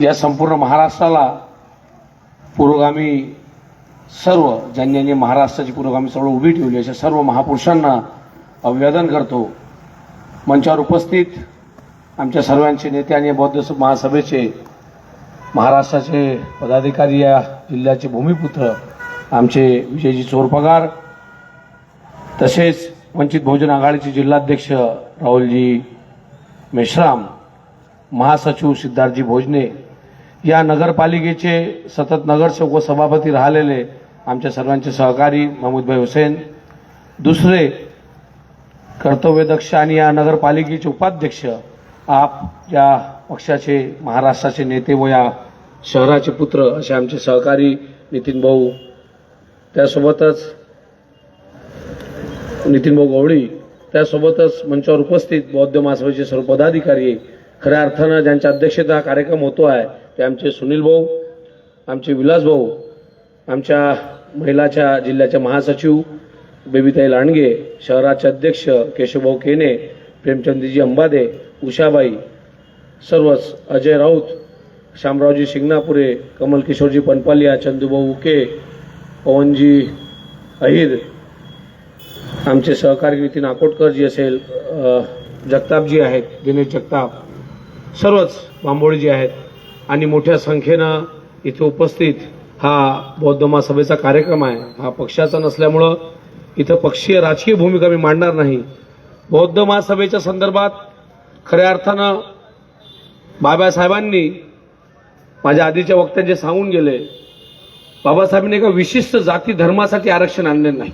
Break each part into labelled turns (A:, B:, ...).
A: या संपूर्ण महाराष्ट्राला पुरोगामी सर्व ज्यांनी महाराष्ट्राची पुरोगामी चळवळ उभी ठेवली अशा सर्व महापुरुषांना अभिवादन करतो. मंचावर उपस्थित आमच्या सर्वांचे नेते आणि बौद्ध महासभेचे महाराष्ट्राचे पदाधिकारी या जिल्ह्याचे भूमिपुत्र आमचे विजयजी चोरपगार तसेच वंचित बहुजन आघाडीचे जिल्हाध्यक्ष राहुलजी मेश्राम महासचिव सिद्धार्थजी भोजने या नगरपालिकेचे सतत नगरसेवक व सभापती राहिलेले आमच्या सर्वांचे सहकारी महमूदभाई हुसेन दुसरे कर्तव्यदक्ष आणि या नगरपालिकेचे उपाध्यक्ष आप या पक्षाचे महाराष्ट्राचे नेते व या शहराचे पुत्र असे आमचे सहकारी नितीन भाऊ त्यासोबतच नितीन भाऊ गवळी त्यासोबतच मंचावर उपस्थित बौद्ध महासभेचे सर्व पदाधिकारी खऱ्या अर्थानं ज्यांच्या अध्यक्षता हा कार्यक्रम होतो आहे ते आमचे सुनील भाऊ आमचे विलास भाऊ आमच्या महिलाच्या जिल्ह्याच्या महासचिव बेबीताई लांडगे शहराचे अध्यक्ष केशवभाऊ केने प्रेमचंदजी अंबादे उषाबाई सर्वच अजय राऊत शामरावजी शिंगणापुरे कमल किशोरजी पनपालिया चंदूभाऊ उके पवनजी अहिर आमचे सहकारी नितीन आकोटकरजी असेल जगतापजी आहेत दिनेश जगताप सर्वच बांबोळीजी आहेत. आणि मोठ्या संख्येनं इथे उपस्थित हा बौद्ध महासभेचा कार्यक्रम आहे. हा पक्षाचा नसल्यामुळं इथं पक्षीय राजकीय भूमिका मी मांडणार नाही. बौद्ध महासभेच्या संदर्भात खऱ्या अर्थानं बाबासाहेबांनी माझ्या आधीच्या वक्त्यांचे सांगून गेले बाबासाहेबांनी एका विशिष्ट जाती धर्मासाठी आरक्षण आणले नाही.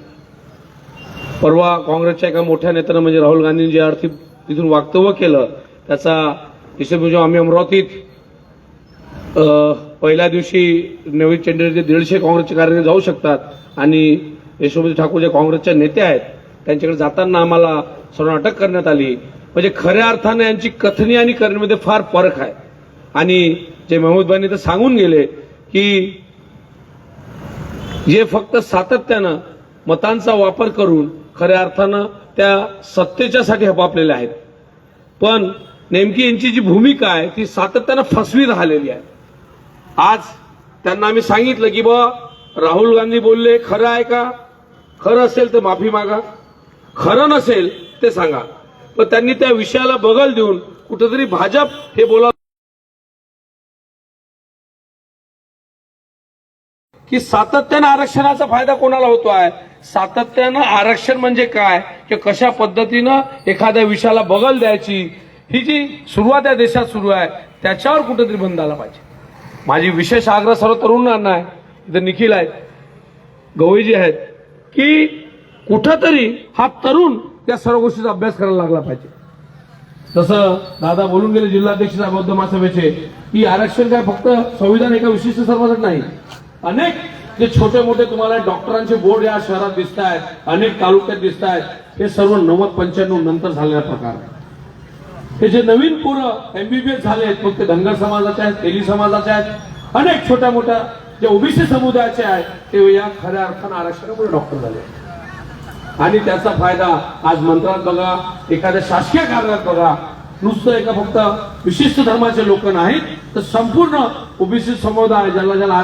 A: परवा काँग्रेसच्या एका मोठ्या नेत्यानं म्हणजे राहुल गांधींनी जे अर्थी तिथून वक्तव्य केलं त्याचा हिशोब म्हणजे आम्ही अमरावतीत पहिल्या दिवशी नवीन चेंडीचे दीडशे काँग्रेसचे कार्यकर्ते जाऊ शकतात आणि यशोमती ठाकूर जे काँग्रेसच्या नेते आहेत त्यांच्याकडे जाताना आम्हाला सर्व अटक करण्यात आली. म्हणजे खऱ्या अर्थानं यांची कथनी आणि करण्यामध्ये फार फरक आहे. आणि जे महमूदबाईंनी तर सांगून गेले की जे फक्त सातत्यानं मतांचा वापर करून खऱ्या अर्थानं त्या सत्तेच्यासाठी हपापलेल्या आहेत. पण नेमकी यांची जी भूमिका आहे ती सातत्यानं फसवी राहिलेली आहे. आज त्यांना आम्ही सांगितलं की बा राहुल गांधी बोलले खरं आहे का? खरं असेल तर माफी मागा. खरं नसेल ते सांगा. पण त्यांनी त्या विषयाला बगल देऊन कुठेतरी भाजप हे बोला की सातत्यानं आरक्षणाचा फायदा कोणाला होतो आहे? सातत्यानं आरक्षण म्हणजे काय? की कशा पद्धतीनं एखाद्या विषयाला बगल द्यायची? ही जी सुरुवात या देशात सुरू आहे त्याच्यावर कुठेतरी बंद आला पाहिजे. माझी विशेष आग्रह सर्व तरुणांना आहे. इथं निखिल आहेत. गवईजी आहेत. की कुठंतरी हा तरुण त्या सर्व गोष्टीचा अभ्यास करायला लागला पाहिजे. तसं दादा बोलून गेले जिल्हाध्यक्ष बौद्ध महासभेचे की आरक्षण काय फक्त संविधान एका विशिष्ट सर्वासाठी नाही. अनेक जे छोटे मोठे तुम्हाला डॉक्टरांचे बोर्ड या शहरात दिसत आहेत अनेक तालुक्यात दिसत आहेत हे सर्व नव्वद पंच्याण्णव नंतर झालेला प्रकार आहे हे जे नवीन पोरं एमबीबीएस झाले आहेत मग ते धनगर समाजाचे आहेत तेली समाजाचे आहेत अनेक छोट्या मोठ्या जे ओबीसी समुदायाचे आहेत ते या खऱ्या अर्थानं आरक्षणामुळे डॉक्टर झाले आणि त्याचा फायदा आज मंत्रात बघा एखाद्या शासकीय कार्यालयात बघा नुसतं एका फक्त विशिष्ट धर्माचे लोक नाहीत तर संपूर्ण ओबीसी समुदाय ज्याला ज्याला